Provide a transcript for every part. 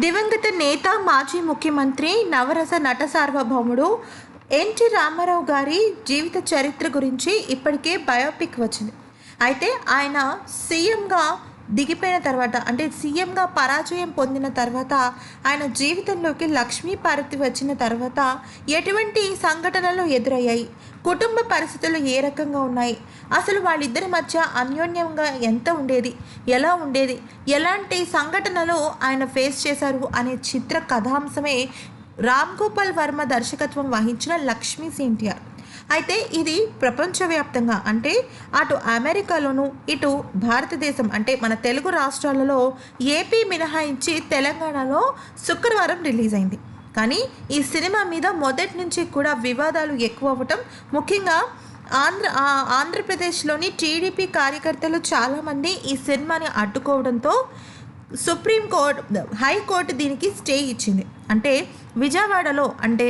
దివంగత నేత మాజీ ముఖ్యమంత్రి నవరస నట సార్వభౌముడు ఎన్టీ రామారావు గారి జీవిత చరిత్ర గురించి ఇప్పటికే బయోపిక్ వచ్చింది. అయితే ఆయన సీఎంగా దిగిపోయిన తర్వాత అంటే సీఎంగా పరాజయం పొందిన తర్వాత ఆయన జీవితంలోకి లక్ష్మీ పార్వతి వచ్చిన తర్వాత ఎటువంటి సంఘటనలు ఎదురయ్యాయి? కుటుంబ పరిస్థితులు ఏ రకంగా ఉన్నాయి? అసలు వాళ్ళిద్దరి మధ్య అన్యోన్యంగా ఎంత ఉండేది? ఎలా ఉండేది? ఎలాంటి సంఘటనలు ఆయన ఫేస్ చేశారు అనే చిత్ర కథాంశమే రామ్ గోపాల్ వర్మ దర్శకత్వం వహించిన లక్ష్మీ ఎన్టీఆర్ అయితే ఇది ప్రపంచవ్యాప్తంగా అంటే అటు అమెరికాలోను ఇటు భారతదేశం అంటే మన తెలుగు రాష్ట్రాలలో ఏపీ మినహాయించి తెలంగాణలో శుక్రవారం రిలీజ్ అయింది. కానీ ఈ సినిమా మీద మొదటి నుంచి కూడా వివాదాలు ఎక్కువ అవ్వటం ముఖ్యంగా ఆంధ్ర ఆంధ్రప్రదేశ్లోని టీడీపీ కార్యకర్తలు చాలామంది ఈ సినిమాని అడ్డుకోవడంతో సుప్రీంకోర్టు హైకోర్టు దీనికి స్టే ఇచ్చింది. అంటే విజయవాడలో అంటే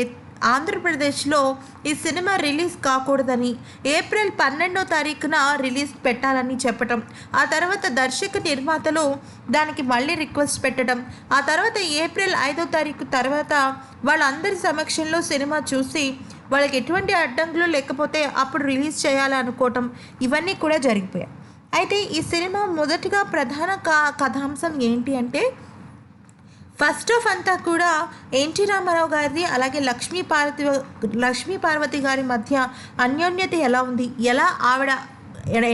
ఆంధ్రప్రదేశ్లో ఈ సినిమా రిలీజ్ కాకూడదని ఏప్రిల్ పన్నెండో తారీఖున రిలీజ్ పెట్టాలని చెప్పటం ఆ తర్వాత దర్శక నిర్మాతలు దానికి మళ్ళీ రిక్వెస్ట్ పెట్టడం ఆ తర్వాత ఏప్రిల్ ఐదో తారీఖు తర్వాత వాళ్ళందరి సమక్షంలో సినిమా చూసి వాళ్ళకి ఎటువంటి అడ్డంకులు లేకపోతే అప్పుడు రిలీజ్ చేయాలనుకోవటం ఇవన్నీ కూడా జరిగిపోయాయి. అయితే ఈ సినిమా మొదటిగా ప్రధాన కథాంశం ఏంటి అంటే ఫస్ట్ ఆఫ్ అంతా కూడా ఎన్టీ రామారావు గారిది అలాగే లక్ష్మీ పార్వతి లక్ష్మీ పార్వతి గారి మధ్య అన్యోన్యత ఎలా ఉంది? ఎలా ఆవిడ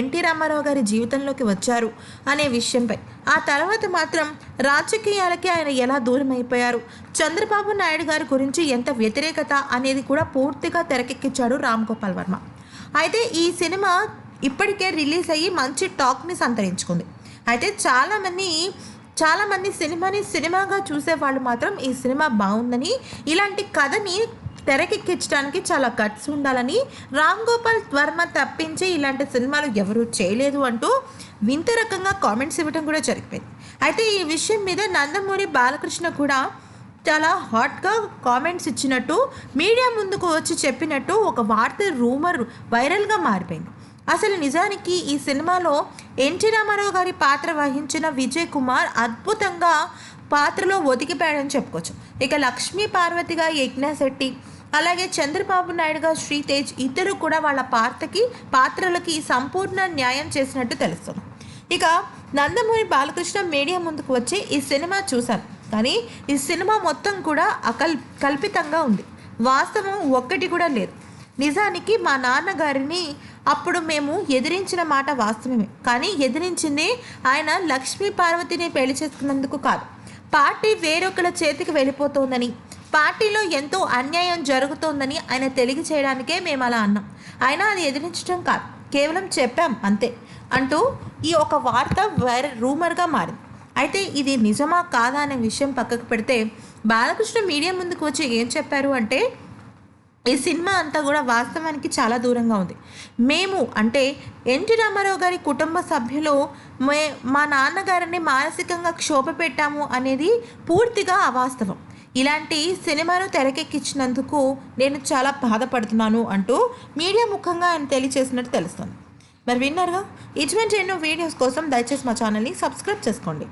ఎన్టీ రామారావు గారి జీవితంలోకి వచ్చారు అనే విషయంపై. ఆ తర్వాత మాత్రం రాజకీయాలకి ఆయన ఎలా దూరం అయిపోయారు చంద్రబాబు నాయుడు గారి గురించి ఎంత వ్యతిరేకత అనేది కూడా పూర్తిగా తెరకెక్కించాడు రామ్ గోపాల్ వర్మ. అయితే ఈ సినిమా ఇప్పటికే రిలీజ్ అయ్యి మంచి టాక్ని సంతరించుకుంది. అయితే చాలామంది చాలామంది సినిమాని సినిమాగా చూసే వాళ్ళు మాత్రం ఈ సినిమా బాగుందని ఇలాంటి కథని తెరకెక్కించడానికి చాలా కట్స్ ఉండాలని రామ్ గోపాల్ వర్మ తప్పించి ఇలాంటి సినిమాలు ఎవరూ చేయలేదు అంటూ వింత రకంగా కామెంట్స్ ఇవ్వడం కూడా జరిగిపోయింది. అయితే ఈ విషయం మీద నందమూరి బాలకృష్ణ కూడా చాలా హాట్గా కామెంట్స్ ఇచ్చినట్టు మీడియా ముందుకు వచ్చి చెప్పినట్టు ఒక వార్త రూమర్ వైరల్గా మారిపోయింది. అసలు నిజానికి ఈ సినిమాలో ఎన్టీ రామారావు గారి పాత్ర వహించిన విజయ్ కుమార్ అద్భుతంగా పాత్రలో ఒదిగిపోయాడని చెప్పుకోవచ్చు. ఇక లక్ష్మీ పార్వతిగా యజ్ఞశెట్టి అలాగే చంద్రబాబు నాయుడుగా శ్రీతేజ్ ఇద్దరు కూడా వాళ్ళ పాత్రకి పాత్రలకి సంపూర్ణ న్యాయం చేసినట్టు తెలుస్తుంది. ఇక నందమూరి బాలకృష్ణ మీడియా ముందుకు వచ్చి ఈ సినిమా చూశాను కానీ ఈ సినిమా మొత్తం కూడా అకల్ కల్పితంగా ఉంది. వాస్తవం ఒక్కటి కూడా లేదు. నిజానికి మా నాన్నగారిని అప్పుడు మేము ఎదిరించిన మాట వాస్తవమే. కానీ ఎదిరించింది ఆయన లక్ష్మీ పార్వతిని పెళ్ళి చేసుకున్నందుకు కాదు. పార్టీ వేరొకల చేతికి వెళ్ళిపోతోందని పార్టీలో ఎంతో అన్యాయం జరుగుతోందని ఆయన తెలియచేయడానికే మేము అలా అన్నాం. అయినా అది ఎదిరించడం కాదు. కేవలం చెప్పాం అంతే. అంటూ ఈ ఒక వార్త వైర రూమర్గా మారింది. అయితే ఇది నిజమా కాదా అనే విషయం పక్కకు పెడితే బాలకృష్ణ మీడియా ముందుకు వచ్చి ఏం చెప్పారు అంటే ఈ సినిమా అంతా కూడా వాస్తవానికి చాలా దూరంగా ఉంది. మేము అంటే ఎన్టీ రామారావు గారి కుటుంబ సభ్యులు మే మా నాన్నగారిని మానసికంగా క్షోభ పెట్టాము అనేది పూర్తిగా అవాస్తవం. ఇలాంటి సినిమాను తెరకెక్కించినందుకు నేను చాలా బాధపడుతున్నాను అంటూ మీడియా ముఖంగా ఆయన తెలియచేసినట్టు తెలుస్తుంది. మరి విన్నారుగా? ఇటువంటి ఎన్నో వీడియోస్ కోసం దయచేసి మా ఛానల్ని సబ్స్క్రైబ్ చేసుకోండి.